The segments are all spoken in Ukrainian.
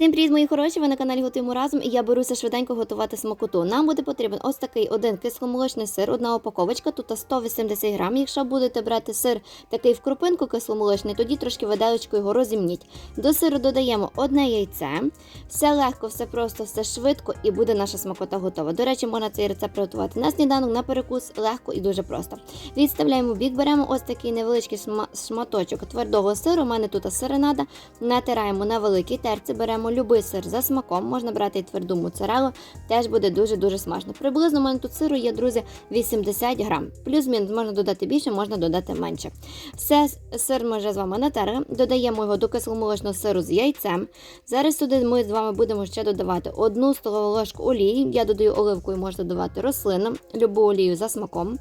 Всім привіт, мої хороші! Ви на каналі Готуємо разом і я беруся швиденько готувати смакоту. Нам буде потрібен ось такий один кисломолочний сир, одна упаковочка, тут 180 грам. Якщо будете брати сир такий в крупинку кисломолочний, тоді трошки виделочкою його розімніть. До сиру додаємо одне яйце. Все легко, все просто, все швидко і буде наша смакота готова. До речі, можна цей рецепт приготувати на сніданок, на перекус, легко і дуже просто. Відставляємо бік, беремо ось такий невеличкий шматочок твердого сиру. У мене тут сиренада. Натираємо на великій терці, беремо любий сир за смаком. Можна брати і тверду моцарелу, теж буде дуже-дуже смачно. Приблизно у мене тут сиру є, друзі, 80 грам. Плюс-мінус можна додати більше, можна додати менше. Все сир ми вже з вами натерли. Додаємо його до кисломолочного сиру з яйцем. Зараз сюди ми з вами будемо ще додавати одну столову ложку олії. Я додаю оливкою, можна додавати рослину, любу олію за смаком.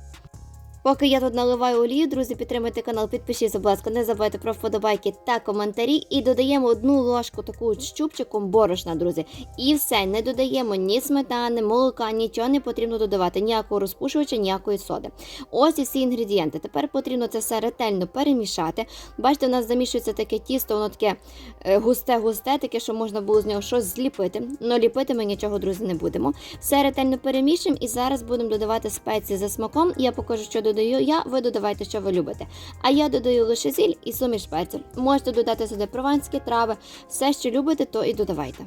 Поки я тут наливаю олію, друзі, підтримайте канал, підпишіться, будь ласка, не забувайте про вподобайки та коментарі. І додаємо одну ложку таку щупчиком борошна, друзі. І все, не додаємо ні сметани, молока, нічого не потрібно додавати, ніякого розпушувача, ніякої соди. Ось і всі інгредієнти. Тепер потрібно це все ретельно перемішати. Бачите, у нас замішується таке тісто, воно таке густе-густе, таке, що можна було з нього щось зліпити. Но ліпити ми нічого, друзі, не будемо. Все ретельно перемішуємо і зараз будемо додавати спеції за смаком. Я покажу, що додаю я, ви додавайте, що ви любите. А я додаю лише зіль і суміш перцю. Можете додати сюди прованські трави, все, що любите, то і додавайте.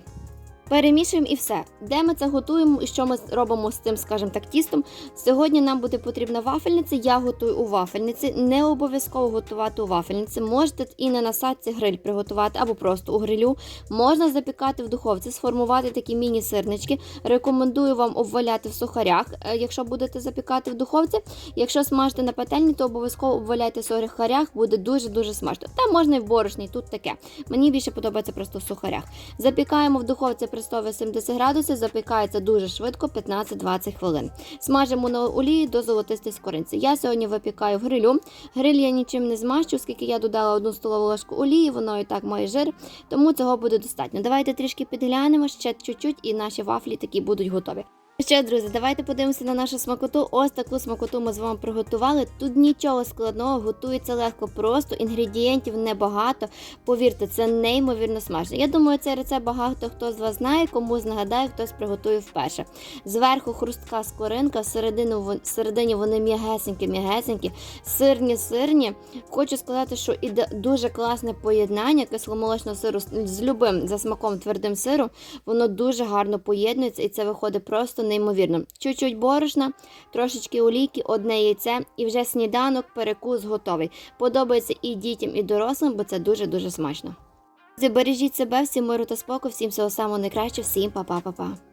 Перемішуємо і все. Де ми це готуємо і що ми робимо з цим, скажімо так, тістом. Сьогодні нам буде потрібна вафельниця. Я готую у вафельниці. Не обов'язково готувати у вафельниці. Можете і на насадці гриль приготувати або просто у грилю. Можна запікати в духовці, сформувати такі міні-сирнички. Рекомендую вам обваляти в сухарях, е, якщо будете запікати в духовці. Якщо смажите на пательні, то обов'язково обваляйте в сухарях, буде дуже-дуже смачно. Та можна і в борошні, тут таке. Мені більше подобається просто в сухарях. Запікаємо в духовці при 180 градусів, запікається дуже швидко, 15-20 хвилин. Смажимо на олії до золотистої скоринці. Я сьогодні випікаю в грилю. Гриль я нічим не змащу, оскільки я додала одну столову ложку олії, воно і так має жир, тому цього буде достатньо. Давайте трішки підглянемо ще чуть-чуть, і наші вафлі такі будуть готові. Ще, друзі, давайте подивимося на нашу смакоту. Ось таку смакоту ми з вами приготували. Тут нічого складного, готується легко, просто інгредієнтів небагато. Повірте, це неймовірно смачно. Я думаю, цей рецепт багато хто з вас знає, комусь нагадаю, хтось приготує вперше. Зверху хрустка скоринка, всередину всередині вони м'ягесенькі, м'ягесенькі, сирні, сирні. Хочу сказати, що іде дуже класне поєднання кисломолочного сиру з любим за смаком твердим сиром. Воно дуже гарно поєднується і це виходить просто неймовірно. Чуть-чуть борошна, трошечки олійки, одне яйце і вже сніданок, перекус готовий. Подобається і дітям, і дорослим, бо це дуже-дуже смачно. Збережіть себе, всім миру та спокою, всім всього самого найкращого, всім па-па-па-па.